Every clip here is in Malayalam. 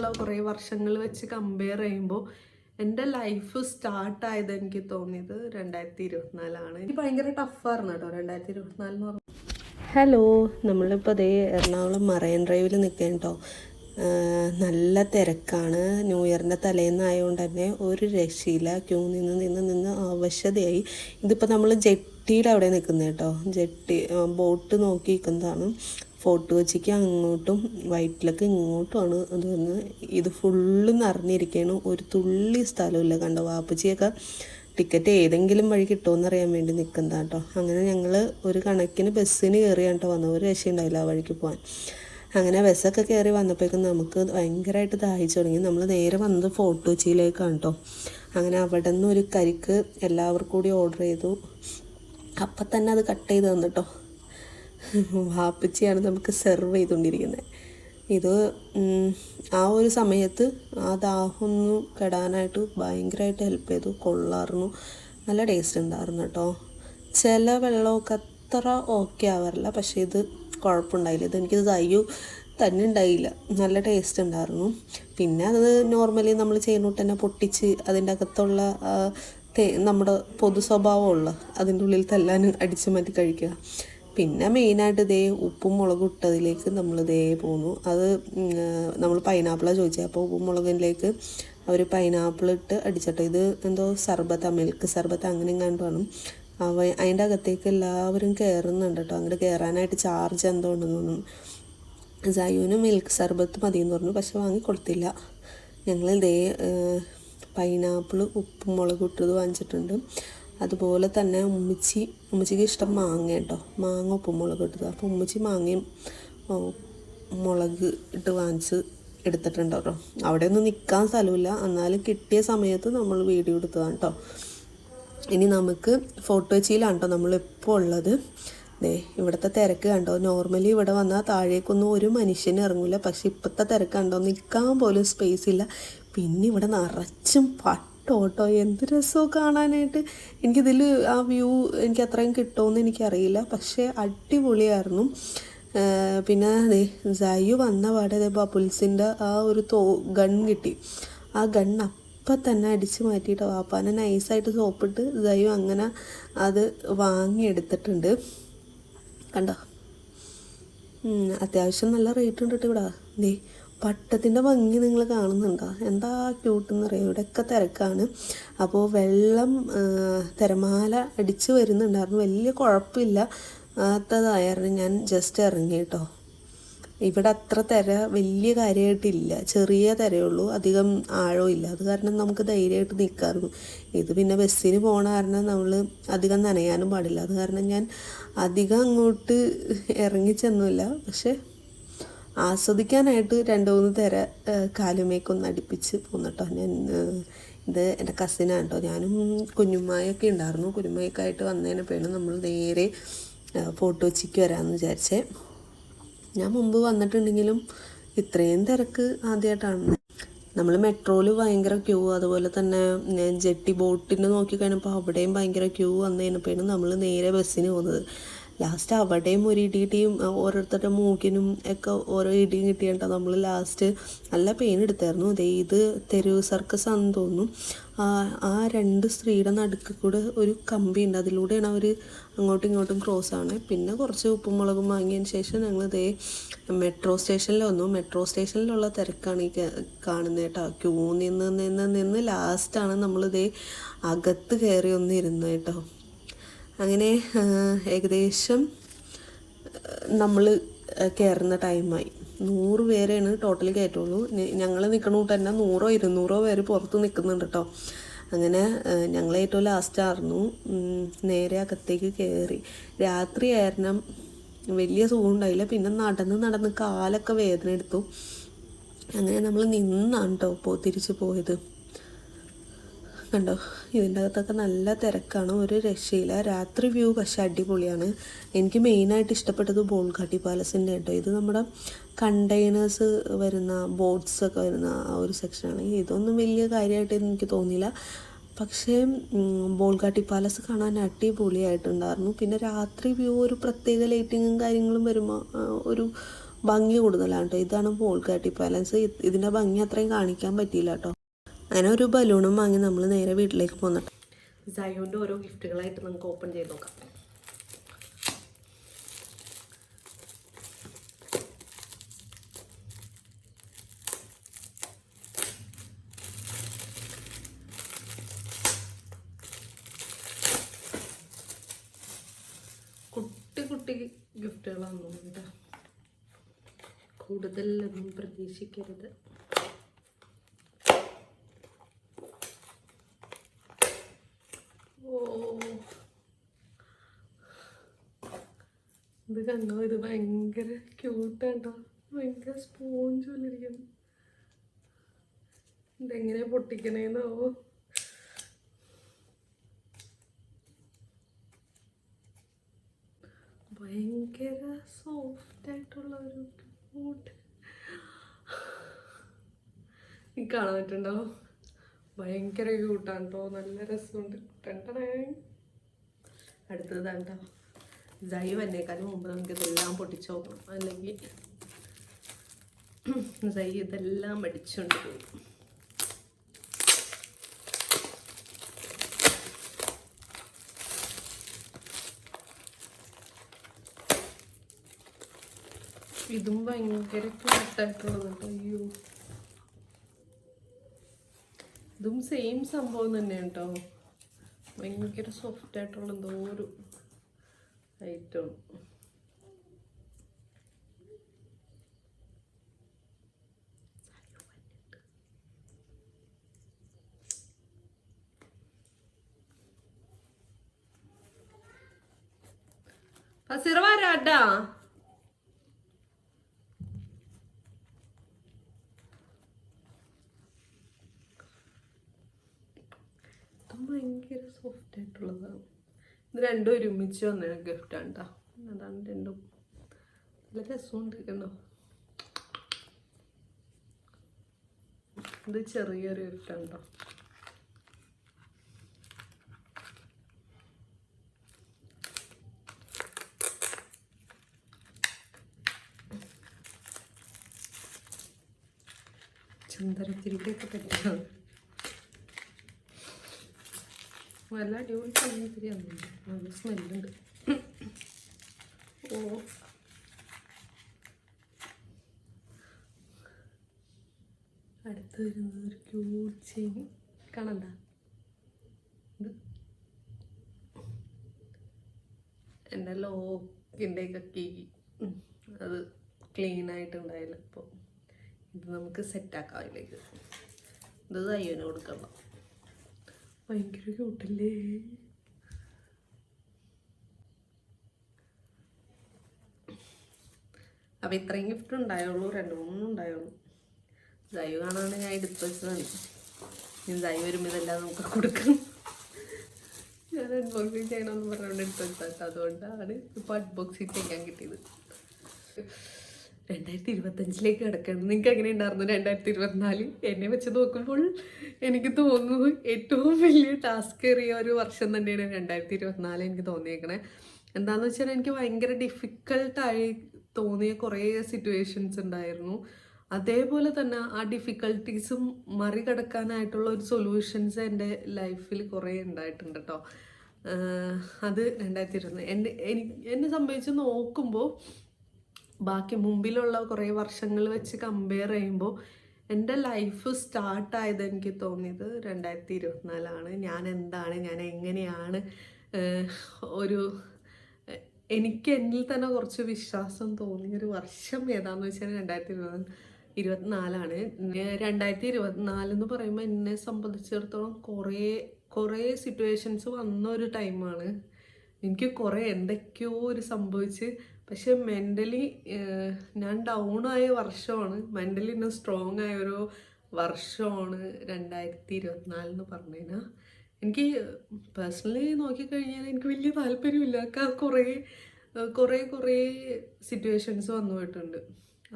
മുമ്പുള്ള കുറേ വർഷങ്ങൾ വെച്ച് കമ്പയർ ചെയ്യുമ്പോൾ എന്റെ ലൈഫ് സ്റ്റാർട്ടായത് എനിക്ക് തോന്നിയത് രണ്ടായിരത്തി ഇരുപത്തിനാലാണ് എനിക്ക് ഭയങ്കര ടഫായിരുന്നു കേട്ടോ. രണ്ടായിരത്തി ഇരുപത്തിനാല് എന്ന് പറഞ്ഞു ഹലോ നമ്മളിപ്പോൾ അതേ എറണാകുളം മറൈൻ ഡ്രൈവിൽ നിൽക്കുകയാണ് കേട്ടോ. നല്ല തിരക്കാണ്. ന്യൂ ഇയറിന്റെ തലേന്നായതുകൊണ്ട് തന്നെ ഒരു രക്ഷയില്ല. ക്യൂ നിന്ന് നിന്ന് നിന്ന് ആവശ്യതയായി ഇതിപ്പോൾ നമ്മൾ ജെട്ടിയുടെ അവിടെ നിൽക്കുന്നത് കേട്ടോ. ജെട്ടി ബോട്ട് നോക്കി നിൽക്കുന്നതാണ് ഫോർട്ട് കൊച്ചിക്ക് അങ്ങോട്ടും വൈറ്റിലൊക്കെ ഇങ്ങോട്ടുമാണ് അത് വന്ന് ഇത് ഫുള്ള് നിറഞ്ഞിരിക്കുകയാണ് ഒരു തുള്ളി സ്ഥലമില്ല കണ്ടോ? വാപ്പച്ചിയൊക്കെ ടിക്കറ്റ് ഏതെങ്കിലും വഴി കിട്ടുമെന്നറിയാൻ വേണ്ടി നിൽക്കുന്ന കേട്ടോ. അങ്ങനെ ഞങ്ങൾ ഒരു കണക്കിന് ബസ്സിന് കയറിയാണ് കേട്ടോ വന്നത്. ഒരു രക്ഷയുണ്ടായില്ല ആ വഴിക്ക് പോകാൻ അങ്ങനെ ബസ്സൊക്കെ കയറി വന്നപ്പോഴേക്കും നമുക്ക് ഭയങ്കരമായിട്ട് ദാഹിച്ചു തുടങ്ങി. നമ്മൾ നേരെ വന്നത് ഫോർട്ട് കൊച്ചിയിലേക്കാണ് കേട്ടോ. അങ്ങനെ അവിടെ നിന്ന് ഒരു കരിക്ക് എല്ലാവർക്കും കൂടി ഓർഡർ ചെയ്തു. അപ്പം തന്നെ അത് കട്ട് ചെയ്ത് തന്നിട്ടോ വാപ്പച്ചിയാണ് നമുക്ക് സെർവ് ചെയ്തുകൊണ്ടിരിക്കുന്നത് ഇത് ആ ഒരു സമയത്ത് ആ ദാഹം ഒന്ന് കെടാനായിട്ട് ഭയങ്കരമായിട്ട് ഹെൽപ്പ് ചെയ്തു. കൊള്ളായിരുന്നു നല്ല ടേസ്റ്റ് ഉണ്ടായിരുന്നു കേട്ടോ ചില വെള്ളമൊക്കെ അത്ര ഓക്കെ ആവാറില്ല. പക്ഷേ ഇത് കുഴപ്പമുണ്ടായില്ല ഇത് എനിക്കിത് തയ്യു തന്നെ ഉണ്ടായില്ല നല്ല ടേസ്റ്റ് ഉണ്ടായിരുന്നു പിന്നെ അത് നോർമലി നമ്മൾ ചെയ്യുന്നോട്ട് തന്നെ പൊട്ടിച്ച് അതിന്റെ അകത്തുള്ള നമ്മുടെ പൊതു സ്വഭാവമുള്ള അതിന്റെ ഉള്ളിൽ തല്ലാനും അടിച്ചു മാറ്റി കഴിക്കുക. പിന്നെ മെയിനായിട്ട് ഇതേ ഉപ്പും മുളകും ഇട്ടതിലേക്ക് നമ്മൾ ഇതേ പോന്നു. അത് നമ്മൾ പൈനാപ്പിളാണ് ചോദിച്ചത് അപ്പോൾ ഉപ്പും മുളകിലേക്ക് അവർ പൈനാപ്പിൾ ഇട്ട് അടിച്ചിട്ട്. ഇത് എന്തോ സർബത്ത മിൽക്ക് സർബത്ത് അങ്ങനെ എങ്ങാണ്ടുമാണ് അവ അതിന്റെ അകത്തേക്ക് എല്ലാവരും കയറുന്നുണ്ട് കേട്ടോ അങ്ങോട്ട് കയറാനായിട്ട് ചാർജ് എന്തോ ഉണ്ടെന്ന് തോന്നുന്നു. മിൽക്ക് സർബത്ത് മതി എന്ന് പറഞ്ഞു. പക്ഷെ വാങ്ങി കൊടുത്തില്ല. ഞങ്ങൾ ഇതേ പൈനാപ്പിൾ ഉപ്പും മുളകും ഇട്ടത് വാങ്ങിച്ചിട്ടുണ്ട്. അതുപോലെ തന്നെ ഉമ്മച്ചി ഉമ്മച്ചിക്ക് ഇഷ്ടം മാങ്ങ കേട്ടോ. മാങ്ങ ഉപ്പും മുളക് ഇട്ടത് അപ്പോൾ ഉമ്മച്ചി മാങ്ങയും മുളക് ഇട്ട് വാങ്ങിച്ച് എടുത്തിട്ടുണ്ട് കേട്ടോ. അവിടെ ഒന്നും നിൽക്കാൻ സ്ഥലമില്ല. എന്നാലും കിട്ടിയ സമയത്ത് നമ്മൾ വീഡിയോ എടുത്തതാണ് കേട്ടോ. ഇനി നമുക്ക് ഫോട്ടോ കൊച്ചിയിലാണ് കേട്ടോ നമ്മളിപ്പോൾ ഉള്ളത്. ദേ ഇവിടുത്തെ തിരക്ക് കണ്ടോ? നോർമലി ഇവിടെ വന്നാൽ താഴേക്കൊന്നും ഒരു മനുഷ്യന് ഇറങ്ങില്ല പക്ഷെ ഇപ്പോഴത്തെ തിരക്ക് കണ്ടോ? നിൽക്കാൻ പോലും സ്പേസ് ഇല്ല. പിന്നെ ഇവിടെ നിറച്ചും പട്ടോട്ടോ എന്ത് രസമോ കാണാനായിട്ട്. എനിക്കിതിൽ ആ വ്യൂ എനിക്ക് അത്രയും കിട്ടുമെന്ന് എനിക്കറിയില്ല. പക്ഷേ അടിപൊളിയായിരുന്നു. പിന്നെ അതെ ജയു വന്ന പാടെ ബബിൾസിന്റെ ആ ഒരു തോ ഗൺ കിട്ടി. ആ ഗൺ അപ്പം തന്നെ അടിച്ച് മാറ്റിയിട്ട്. വാപ്പാനെ നൈസായിട്ട് സോപ്പിട്ട് ജയു അങ്ങനെ അത് വാങ്ങിയെടുത്തിട്ടുണ്ട്. കണ്ടോ? അത്യാവശ്യം നല്ല റേറ്റ് ഉണ്ട് കേട്ടോ ഇവിടെ. ദേ പട്ടത്തിന്റെ ഭംഗി നിങ്ങൾ കാണുന്നുണ്ടോ? എന്താ ക്യൂട്ടെന്ന് അറിയാം ഇവിടെയൊക്കെ തിരക്കാണ്. അപ്പോൾ വെള്ളം തിരമാല അടിച്ച് വരുന്നുണ്ടായിരുന്നു. വലിയ കുഴപ്പമില്ല. അത്തതായിരുന്നു. ഞാൻ ജസ്റ്റ് ഇറങ്ങി കേട്ടോ. ഇവിടെ അത്ര തിര വലിയ കാര്യമായിട്ടില്ല ചെറിയ തിരയുള്ളൂ. അധികം ആഴവും ഇല്ല. അത് കാരണം നമുക്ക് ധൈര്യമായിട്ട് നിൽക്കാറുണ്ട് ഇത് പിന്നെ ബസ്സിന് പോണ കാരണം നമ്മൾ അധികം നനയാനും പാടില്ല. അത് കാരണം ഞാൻ അധികം അങ്ങോട്ട് ഇറങ്ങി പക്ഷേ പക്ഷെ ആസ്വദിക്കാനായിട്ട് രണ്ട് മൂന്ന് തര കാലുമേക്കൊന്ന് അടുപ്പിച്ച് പോന്നിട്ടോ. ഞാൻ ഇത് എന്റെ കസിനാണ് കേട്ടോ ഞാനും കുഞ്ഞുമ്മായൊക്കെ ഉണ്ടായിരുന്നു. കുഞ്ഞുമ്മയൊക്കെ ആയിട്ട് വന്നതിനെ പേണ് നമ്മൾ നേരെ ഫോട്ടോ വെച്ചിക്ക് വരാമെന്ന് വിചാരിച്ചേ. ഞാൻ മുമ്പ് വന്നിട്ടുണ്ടെങ്കിലും ഇത്രയും തിരക്ക് ആദ്യമായിട്ടാണ് നമ്മൾ മെട്രോയിൽ ഭയങ്കര ക്യൂ അതുപോലെ തന്നെ ജെട്ടി ബോട്ടിനെ നോക്കി കഴിഞ്ഞപ്പോൾ അവിടെയും ഭയങ്കര ക്യൂ വന്നതിനപ്പോഴാണ് നമ്മൾ നേരെ ബസ്സിന് പോകുന്നത്. ലാസ്റ്റ് അവിടെയും ഒരു ഇടിയിട്ടിയും ഓരോരുത്തരുടെ മൂക്കിനും ഒക്കെ ഓരോ ഇടിയും കിട്ടിയിട്ട് നമ്മൾ ലാസ്റ്റ് നല്ല പെയിൻ എടുത്തായിരുന്നു. ദേ ഇത് തെരുവ് സർക്കസ് ആണെന്ന് തോന്നുന്നു. ആ രണ്ട് സ്ത്രീയുടെ നടുക്ക് കൂടെ ഒരു കമ്പി ഉണ്ട്. അതിലൂടെയാണ് അവർ അങ്ങോട്ടും ഇങ്ങോട്ടും ക്രോസ് ആണ്. പിന്നെ കുറച്ച് ഉപ്പും മുളകും വാങ്ങിയതിന് ശേഷം ഞങ്ങൾ ഇതേ മെട്രോ സ്റ്റേഷനിൽ വന്നു. മെട്രോ സ്റ്റേഷനിലുള്ള തിരക്കാണ് ഈ കാണുന്നത് കേട്ടോ. ക്യൂ നിന്ന് നിന്ന് നിന്ന് ലാസ്റ്റാണ് നമ്മളിതേ അകത്ത് കയറി ഒന്ന് ഇരുന്നത് കേട്ടോ. അങ്ങനെ ഏകദേശം നമ്മൾ കയറുന്ന ടൈമായി. നൂറ് പേരെയാണ് ടോട്ടൽ കയറ്റുള്ളൂ. ഞങ്ങൾ നിൽക്കണ തന്നെ നൂറോ ഇരുന്നൂറോ പേര് പുറത്ത് നിൽക്കുന്നുണ്ട് കേട്ടോ അങ്ങനെ ഞങ്ങൾ ഏറ്റവും ലാസ്റ്റ് ആയിരുന്നു. നേരെ അകത്തേക്ക് കയറി രാത്രി ആയിരുന്നു. വലിയ സുഖം ഉണ്ടായില്ല. പിന്നെ നടന്ന് നടന്ന് കാലൊക്കെ വേദന എടുത്തു. അങ്ങനെ നമ്മൾ നിന്നാണ് കേട്ടോ തിരിച്ചു പോയത്. കണ്ടോ ഇതിന്റെ അകത്തൊക്കെ നല്ല തിരക്കാണ്. ഒരു രക്ഷയില്ല. രാത്രി വ്യൂ പക്ഷേ അടിപൊളിയാണ്. എനിക്ക് മെയിനായിട്ട് ഇഷ്ടപ്പെട്ടത് ബോൾഘാട്ടി പാലസിന്റെ കേട്ടോ. ഇത് നമ്മുടെ കണ്ടെയ്നേഴ്സ് വരുന്ന ബോട്ട്സ് ഒക്കെ വരുന്ന ആ ഒരു സെക്ഷനാണ്. ഇതൊന്നും വലിയ കാര്യമായിട്ട് എനിക്ക് തോന്നിയില്ല. പക്ഷേ ബോൾഘാട്ടി പാലസ് കാണാൻ അടിപൊളിയായിട്ടുണ്ടായിരുന്നു. പിന്നെ രാത്രി വ്യൂ ഒരു പ്രത്യേക ലൈറ്റിങ്ങും കാര്യങ്ങളും വരുമ്പോൾ ഒരു ഭംഗി കൂടുതലാണ് കേട്ടോ. ഇതാണ് ബോൾഘാട്ടി പാലസ്. ഇതിന്റെ ഭംഗി അത്രയും കാണിക്കാൻ പറ്റിയില്ല കേട്ടോ. അങ്ങനെ ഒരു ബലൂണും വാങ്ങി നമ്മൾ നേരെ വീട്ടിലേക്ക് പോന്നിട്ട് സയോന്റെ ഓരോ ഗിഫ്റ്റുകളായിട്ട് നമുക്ക് ഓപ്പൺ ചെയ്ത് നോക്കാം. കുട്ടി കുട്ടി ഗിഫ്റ്റുകളാണ് തോന്നുന്നുണ്ട് കൂടുതലൊന്നും പ്രതീക്ഷിക്കരുത് ഓ ഇത് കണ്ടോ? ഇത് ഭയങ്കര ക്യൂട്ടാട്ടോ ഭയങ്കര സ്പോഞ്ച് പോലെ ഇരിക്കുന്നു. ഇതെങ്ങനെ പൊട്ടിക്കണേന്നാവോ ഭയങ്കര സോഫ്റ്റ് ആയിട്ടുള്ള ഒരു ക്യൂട്ട് കാണാൻ പറ്റുണ്ടോ ഭയങ്കര ക്യൂട്ടാണ് കേട്ടോ നല്ല രസമുണ്ട്. കണ്ടേ അടുത്തത് കേട്ടോ. ജൈ എന്നേക്കാളും മുമ്പ് നമുക്ക് ഇതെല്ലാം പൊട്ടിച്ചു നോക്കണം. അല്ലെങ്കിൽ ജൈ ഇതെല്ലാം പഠിച്ചുകൊണ്ട് പോകും. ഇതും ഭയങ്കര ക്യൂട്ടായിട്ടുള്ളതുണ്ട് അയ്യോ. ഇതും സെയിം സംഭവം തന്നെയാണ് കേട്ടോ. ഭയങ്കര സോഫ്റ്റ് ആയിട്ടുള്ള എന്തോ ഒരു ഐറ്റം ഫസിറ വരാട്ടാ ഇതും ഭയങ്കര സോഫ്റ്റ് ആയിട്ടുള്ളതാണ് ഇത് രണ്ടും ഒരുമിച്ച് വന്ന ഗിഫ്റ്റാണ് കേട്ടോ അതാണ് രണ്ടും. നല്ല രസമുണ്ട് ഇത് ചെറിയൊരു ഗിഫ്റ്റാണ് കേട്ടോ ചന്ദനത്തിരിക്കൊക്കെ പറ്റിയാണ് നല്ല അടിപൊളി ചന്ദനത്തിരിയാണ് നല്ല സ്മെല്ലുണ്ട് ഓ. അടുത്ത് വരുന്നത് ഒരു ക്യൂട്ട് ചെയിൻ കാണണ്ട? ഇത്. എന്റെ ലോക്കിന്റെ ഒക്കെ കീ അത് ക്ലീൻ ആയിട്ടുണ്ടായില്ല അപ്പോൾ ഇത് നമുക്ക് സെറ്റാക്കാം അതിലേക്ക്. ഇത് തയ്യന് കൊടുക്കണം. ഭയങ്കര ക്യൂട്ടല്ലേ അപ്പം ഇത്രയും ഗിഫ്റ്റ് ഉണ്ടായുള്ളൂ രണ്ട് മൂന്നും ഉണ്ടായുള്ളൂ. ജൈവ് കാണാണ്ട് ഞാൻ എടുത്തു വെച്ചതാണ് ഇനി ജൈവ് വരുമ്പോൾ നമുക്ക് കൊടുക്കണം. ഞാൻ അൺബോക്സിങ് ചെയ്യണമെന്ന് പറഞ്ഞുകൊണ്ട് എടുത്തു വെച്ചാൽ അതുകൊണ്ടാണ് ഇപ്പോൾ അൺബോക്സിങ് ചെയ്യാൻ കിട്ടിയത്. രണ്ടായിരത്തി ഇരുപത്തഞ്ചിലേക്ക് കിടക്കണം. നിങ്ങൾക്ക് എങ്ങനെ ഉണ്ടായിരുന്നു രണ്ടായിരത്തി ഇരുപത്തിനാല് എന്നെ വെച്ച് നോക്കുമ്പോൾ എനിക്ക് തോന്നുന്നു ഏറ്റവും വലിയ ടാസ്ക് ഏറിയ ഒരു വർഷം തന്നെയാണ് രണ്ടായിരത്തി ഇരുപത്തിനാല് എനിക്ക് തോന്നിയേക്കണേ. എന്താന്ന് വെച്ചാൽ എനിക്ക് ഭയങ്കര ഡിഫിക്കൽട്ടായി തോന്നിയ കുറേ സിറ്റുവേഷൻസ് ഉണ്ടായിരുന്നു. അതേപോലെ തന്നെ ആ ഡിഫിക്കൽട്ടീസും മറികടക്കാനായിട്ടുള്ള ഒരു സൊല്യൂഷൻസ് എന്റെ ലൈഫിൽ കുറേ ഉണ്ടായിട്ടുണ്ട് കേട്ടോ അത് രണ്ടായിരത്തി ഇരുപത്തി എന്റെ എനിക്ക് എന്നെ സംബന്ധിച്ച് നോക്കുമ്പോൾ ബാക്കി മുമ്പിലുള്ള കുറേ വർഷങ്ങൾ വെച്ച് കമ്പയർ ചെയ്യുമ്പോൾ എന്റെ ലൈഫ് സ്റ്റാർട്ടായത് എനിക്ക് തോന്നിയത് രണ്ടായിരത്തി ഇരുപത്തിനാലാണ് ഞാൻ എന്താണ് ഞാൻ എങ്ങനെയാണ് ഒരു എനിക്ക് എന്നിൽ തന്നെ കുറച്ച് വിശ്വാസം തോന്നിയ ഒരു വർഷം ഏതാന്ന് വെച്ചാൽ രണ്ടായിരത്തി ഇരുപത് ഇരുപത്തിനാലാണ് രണ്ടായിരത്തി ഇരുപത്തിനാല് എന്ന് പറയുമ്പോൾ എന്നെ സംബന്ധിച്ചിടത്തോളം കുറേ കുറേ സിറ്റുവേഷൻസ് വന്ന ഒരു ടൈമാണ് എനിക്ക് കുറേ എന്തൊക്കെയോ ഒരു സംഭവിച്ച് പക്ഷെ മെന്റലി ഞാൻ ഡൗൺ ആയ വർഷമാണ്. മെന്റലി ഇന്ന് സ്ട്രോങ് ആയ ഒരു വർഷമാണ് രണ്ടായിരത്തി ഇരുപത്തിനാല് എന്ന് പറഞ്ഞു എനിക്ക് പേഴ്സണലി നോക്കിക്കഴിഞ്ഞാൽ എനിക്ക് വലിയ താല്പര്യമില്ല. കുറേ കുറേ കുറേ സിറ്റുവേഷൻസ് വന്നു പോയിട്ടുണ്ട്.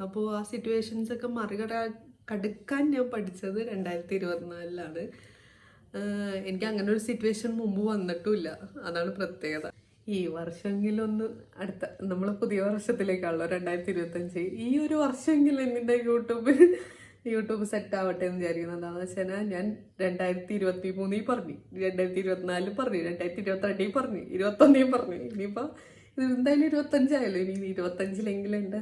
അപ്പോൾ ആ സിറ്റുവേഷൻസൊക്കെ മറികട കടുക്കാൻ ഞാൻ പഠിച്ചത് രണ്ടായിരത്തി ഇരുപത്തിനാലിലാണ് എനിക്ക് അങ്ങനെ ഒരു സിറ്റുവേഷൻ മുമ്പ് വന്നിട്ടുമില്ല. അതാണ് പ്രത്യേകത. ഈ വർഷമെങ്കിലും ഒന്ന് അടുത്ത നമ്മൾ പുതിയ വർഷത്തിലേക്കാണല്ലോ രണ്ടായിരത്തി ഇരുപത്തഞ്ച് ഈ ഒരു വർഷമെങ്കിലും എന്റെ യൂട്യൂബ് യൂട്യൂബ് സെറ്റ് ആവട്ടെ എന്ന് വിചാരിക്കുന്നത് എന്താണെന്ന് വെച്ചാൽ ഞാൻ രണ്ടായിരത്തി ഇരുപത്തി മൂന്നിൽ പറഞ്ഞു രണ്ടായിരത്തി ഇരുപത്തിനാലിൽ പറഞ്ഞു രണ്ടായിരത്തി ഇരുപത്തിരണ്ടിൽ പറഞ്ഞു ഇരുപത്തൊന്നിൽ പറഞ്ഞു. ഇനിയിപ്പോൾ ഇത് എന്തായാലും ഇരുപത്തഞ്ചായല്ലോ. ഇനി ഇരുപത്തഞ്ചിലെങ്കിലും എന്റെ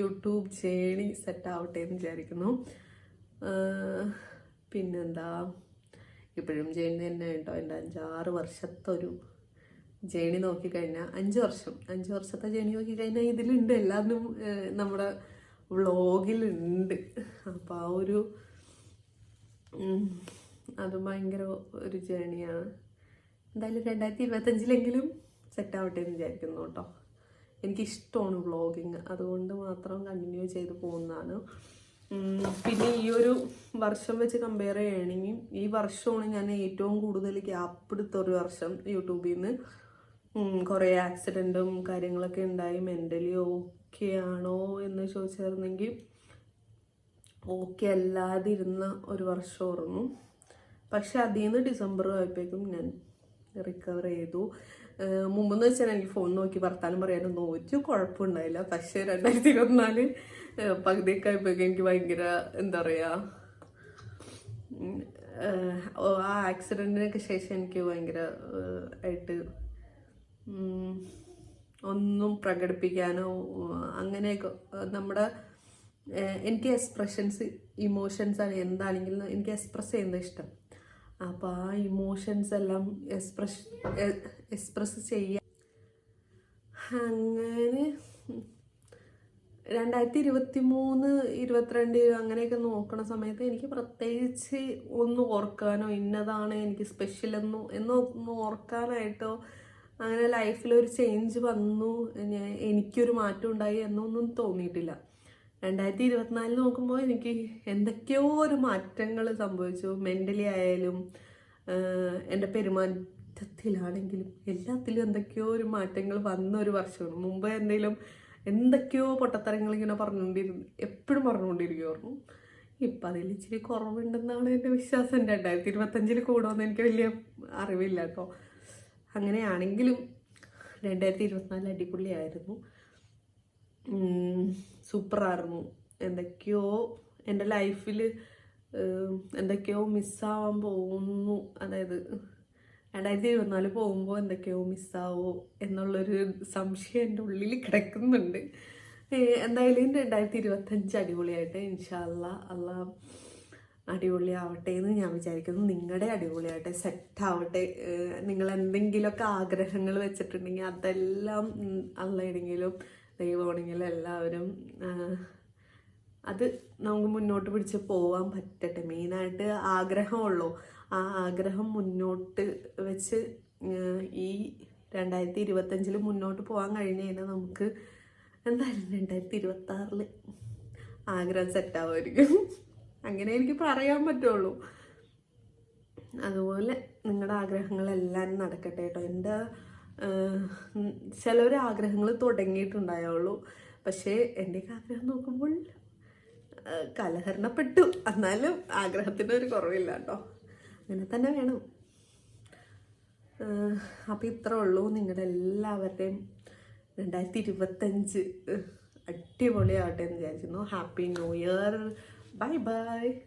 യൂട്യൂബ് ജേണി സെറ്റ് ആവട്ടെ എന്ന് വിചാരിക്കുന്നു. പിന്നെന്താ? ഇപ്പോഴും ചെയ്യുന്നത് തന്നെ കേട്ടോ. എന്റെ അഞ്ചാറ് വർഷത്തെ ഒരു ജേണി നോക്കിക്കഴിഞ്ഞാൽ അഞ്ച് വർഷം. അഞ്ച് വർഷത്തെ ജേണി നോക്കിക്കഴിഞ്ഞാൽ ഇതിലുണ്ട്. എല്ലാവരും നമ്മുടെ വ്ളോഗിലുണ്ട്. അപ്പോൾ ആ ഒരു അത് ഭയങ്കര ഒരു ജേണിയാണ്. എന്തായാലും രണ്ടായിരത്തി ഇരുപത്തഞ്ചിലെങ്കിലും സെറ്റ് ആവട്ടെ എന്ന് വിചാരിക്കുന്നു കേട്ടോ. എനിക്കിഷ്ടമാണ് വ്ളോഗിങ്. അതുകൊണ്ട് മാത്രം കണ്ടിന്യൂ ചെയ്ത് പോകുന്നതാണ്. പിന്നെ ഈ ഒരു വർഷം വെച്ച് കമ്പയർ ചെയ്യണമെങ്കിൽ ഈ വർഷമാണ് ഞാൻ ഏറ്റവും കൂടുതൽ ഗ്യാപ്പ് എടുത്ത ഒരു വർഷം യൂട്യൂബിൽ നിന്ന് കുറേ ആക്സിഡന്റും കാര്യങ്ങളൊക്കെ ഉണ്ടായി. മെന്റലി ഓക്കെ ആണോ എന്ന് ചോദിച്ചായിരുന്നെങ്കിൽ ഓക്കെ അല്ലാതിരുന്ന ഒരു വർഷം വർഷമായിരുന്നു പക്ഷെ അതിൽ നിന്ന് ഡിസംബർ ആയപ്പോഴേക്കും ഞാൻ റിക്കവർ ചെയ്തു. മുമ്പെന്ന് വെച്ചാൽ എനിക്ക് ഫോൺ നോക്കി വർത്താനം പറയാനൊന്നും ഒരു കുഴപ്പമുണ്ടായില്ല പക്ഷേ രണ്ടായിരത്തി ഇരുപത്തിനാല് പകുതിയൊക്കെ ആയപ്പോഴേക്കും എനിക്ക് ഭയങ്കര എന്താ പറയുക ആ ആക്സിഡന്റിനൊക്കെ ശേഷം എനിക്ക് ഭയങ്കര ആയിട്ട് ഒന്നും പ്രകടിപ്പിക്കാനോ അങ്ങനെയൊക്കെ നമ്മുടെ എനിക്ക് എക്സ്പ്രഷൻസ് ഇമോഷൻസ് ആണ് എന്താണെങ്കിലും എനിക്ക് എക്സ്പ്രസ് ചെയ്യുന്നത് ഇഷ്ടം. അപ്പോൾ ആ ഇമോഷൻസ് എല്ലാം എക്സ്പ്രഷ് എക്സ്പ്രസ് ചെയ്യാൻ അങ്ങനെ രണ്ടായിരത്തി ഇരുപത്തി മൂന്ന് ഇരുപത്തിരണ്ട് അങ്ങനെയൊക്കെ നോക്കണ സമയത്ത് എനിക്ക് പ്രത്യേകിച്ച് ഒന്ന് ഓർക്കാനോ ഇന്നതാണ് എനിക്ക് സ്പെഷ്യൽ എന്നോ എന്നോ ഓർക്കാനായിട്ടോ അങ്ങനെ ലൈഫിൽ ഒരു ചേഞ്ച് വന്നു എനിക്കൊരു മാറ്റം ഉണ്ടായി എന്നൊന്നും തോന്നിയിട്ടില്ല. രണ്ടായിരത്തി ഇരുപത്തിനാലിൽ നോക്കുമ്പോൾ എനിക്ക് എന്തൊക്കെയോ ഒരു മാറ്റങ്ങൾ സംഭവിച്ചു. മെന്റലി ആയാലും എന്റെ പെരുമാറ്റത്തിലാണെങ്കിലും എല്ലാത്തിലും എന്തൊക്കെയോ ഒരു മാറ്റങ്ങൾ വന്ന ഒരു വർഷമാണ്. മുമ്പ് എന്തെങ്കിലും എന്തൊക്കെയോ പൊട്ടത്തരങ്ങൾ ഇങ്ങനെ പറഞ്ഞുകൊണ്ടിരുന്നു എപ്പോഴും പറഞ്ഞുകൊണ്ടിരിക്കുമായിരുന്നു ഇപ്പം അതിൽ ഇച്ചിരി കുറവുണ്ടെന്നാണ് എന്റെ വിശ്വാസം. രണ്ടായിരത്തി ഇരുപത്തഞ്ചിൽ കൂടുമെന്ന് എനിക്ക് വലിയ അറിവില്ല കേട്ടോ. അങ്ങനെയാണെങ്കിലും രണ്ടായിരത്തി ഇരുപത്തിനാല് അടിപൊളിയായിരുന്നു സൂപ്പറായിരുന്നു. എന്തൊക്കെയോ എന്റെ ലൈഫിൽ എന്തൊക്കെയോ മിസ്സാവാൻ പോകുന്നു. അതായത് രണ്ടായിരത്തി ഇരുപത്തിനാല് പോകുമ്പോൾ എന്തൊക്കെയോ മിസ്സാവോ എന്നുള്ളൊരു സംശയം എന്റെ ഉള്ളിൽ കിടക്കുന്നുണ്ട്. എന്തായാലും രണ്ടായിരത്തി ഇരുപത്തഞ്ച് അടിപൊളിയായിട്ട് ഇൻഷാല്ല അല്ല. അടിപൊളിയാവട്ടെ എന്ന് ഞാൻ വിചാരിക്കുന്നു. നിങ്ങളുടെ അടിപൊളിയാവട്ടെ സെറ്റ് ആവട്ടെ ഏഹ് നിങ്ങൾ എന്തെങ്കിലുമൊക്കെ ആഗ്രഹങ്ങൾ വെച്ചിട്ടുണ്ടെങ്കിൽ അതെല്ലാം അല്ലെങ്കിലും ദൈവമാണെങ്കിലും എല്ലാവരും അത് നമുക്ക് മുന്നോട്ട് പിടിച്ച് പോകാൻ പറ്റട്ടെ. മെയിനായിട്ട് ആഗ്രഹമുള്ളൂ. ആ ആഗ്രഹം മുന്നോട്ട് വെച്ച് ഈ രണ്ടായിരത്തി ഇരുപത്തഞ്ചിൽ മുന്നോട്ട് പോകാൻ കഴിഞ്ഞ് കഴിഞ്ഞാൽ നമുക്ക് എന്തായാലും രണ്ടായിരത്തി ഇരുപത്താറിൽ ആഗ്രഹം സെറ്റാവുമായിരിക്കും. അങ്ങനെ എനിക്ക് പറയാൻ പറ്റുള്ളൂ. അതുപോലെ നിങ്ങളുടെ ആഗ്രഹങ്ങളെല്ലാം നടക്കട്ടെ കേട്ടോ എന്റെ ചിലവർ ആഗ്രഹങ്ങൾ തുടങ്ങിയിട്ടുണ്ടായുള്ളൂ. പക്ഷേ എന്റെയൊക്കെ ആഗ്രഹം നോക്കുമ്പോൾ കലഹരണപ്പെട്ടു. എന്നാലും ആഗ്രഹത്തിന് ഒരു കുറവില്ല കേട്ടോ അങ്ങനെ തന്നെ വേണം. അപ്പോൾ ഇത്രേ ഉള്ളൂ. നിങ്ങളുടെ എല്ലാവരുടെയും രണ്ടായിരത്തി ഇരുപത്തഞ്ച് അടിപൊളിയാവട്ടെ എന്ന് വിചാരിക്കുന്നു. Happy new year Bye-bye.